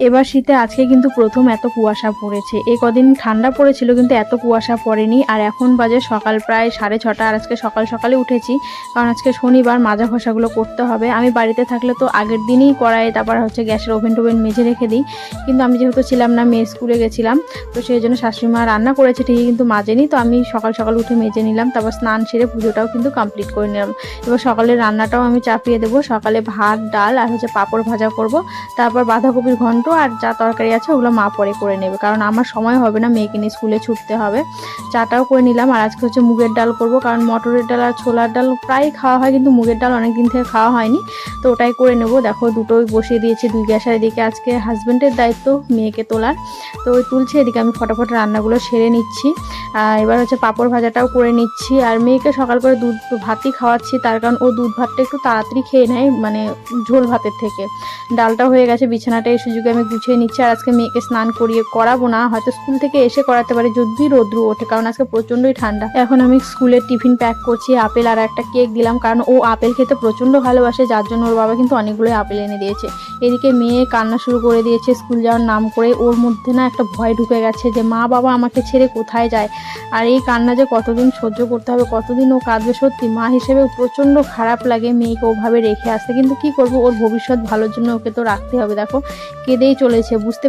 এবার শীতে আজকে কিন্তু প্রথম এত কুয়াশা পড়েছে। এ কদিন ঠান্ডা পড়েছিল কিন্তু এত কুয়াশা পড়েনি। আর এখন বাজে সকাল প্রায় সাড়ে ছটা আর আজকে সকাল সকালে উঠেছি। কারণ আজকে শনিবার মাজা ঘষাগুলো করতে হবে। আমি বাড়িতে থাকলে তো আগের দিনই করাই তারপর হচ্ছে গ্যাসের ওভেন টোভেন মেজে রেখে দিই। কিন্তু আমি যেহেতু ছিলাম না, মেয়ে স্কুলে গেছিলাম, তো সেই জন্য শাশুড়ি মা রান্না করেছে, ঠিকই কিন্তু মাজেনি। তো আমি সকাল সকাল উঠে মেজে নিলাম, তারপর স্নান সেরে পুজোটাও কিন্তু কমপ্লিট করে নিলাম। এবার সকালের রান্নাটাও আমি চাপিয়ে দেবো। সকালে ভাত, ডাল আর হচ্ছে পাঁপড় ভাজা করব। তারপর বাঁধাকপির ঘন্ট আর যা তরকারি আছে ওগুলো মা পরে করে নেবে। কারণ আমার সময় হবে না, মেয়েকে নিয়ে স্কুলে ছুটতে হবে। চাটাও করে নিলাম আর আজকে হচ্ছে মুগের ডাল করব। কারণ মটরের ডাল আর ছোলার ডাল প্রায় খাওয়া হয়, কিন্তু মুগের ডাল অনেক দিন থেকে খাওয়া হয়নি। তো ওটাই করে নেব। দেখো দুটোই বসিয়ে দিয়েছি দুই গ্যাসের এদিকে। আজকে হাজব্যান্ডের দায়িত্ব, মেয়েকে তোলার। তো ওই তুলছে এদিকে, আমি ফটাফট রান্নাগুলো সেরে নিচ্ছি। এবার হচ্ছে পাঁপড় ভাজাটাও করে নিচ্ছি। আর মেয়েকে সকাল করে দুধ ভাতই খাওয়াচ্ছি, তার কারণ ও দুধ ভাতটা একটু তাড়াতাড়ি খেয়ে নেয় মানে ঝোল ভাতের থেকে। ডালটা হয়ে গেছে, বিছানাটা এই সুযোগে আমি গুছিয়ে নিচ্ছি আর আজকে মেয়েকে স্নান করিয়ে করাবো না। হয়তো স্কুল থেকে এসে করাতে পারে যদি রোদ্রু ওঠে, কারণ আজকে প্রচণ্ডই ঠান্ডা। এখন আমি স্কুলের টিফিন প্যাক করছি, আপেল আর একটা কেক দিলাম, কারণ ও আপেল খেতে প্রচণ্ড ভালোবাসে, যার জন্য ওর বাবা কিন্তু অনেকগুলোই আপেল এনে দিয়েছে। এদিকে মেয়ে কান্না শুরু করে দিয়েছে, স্কুল যাওয়ার নাম করে ওর মধ্যে না একটা ভয় ঢুকে গেছে যে, মা বাবা, আমাকে ছেড়ে কোথায় যায়? আর এই কান্না যে কতদিন সহ্য করতে হবে, কতদিন ও কাঁদবে সত্যি? মা হিসেবে প্রচণ্ড খারাপ লাগে মেয়েকে ওভাবে রেখে আসতে, কিন্তু কি করব? ওর ভবিষ্যৎ ভালোর জন্য ওকে তো রাখতে হবে, দেখো। কেঁদেই চলেছে বুঝতে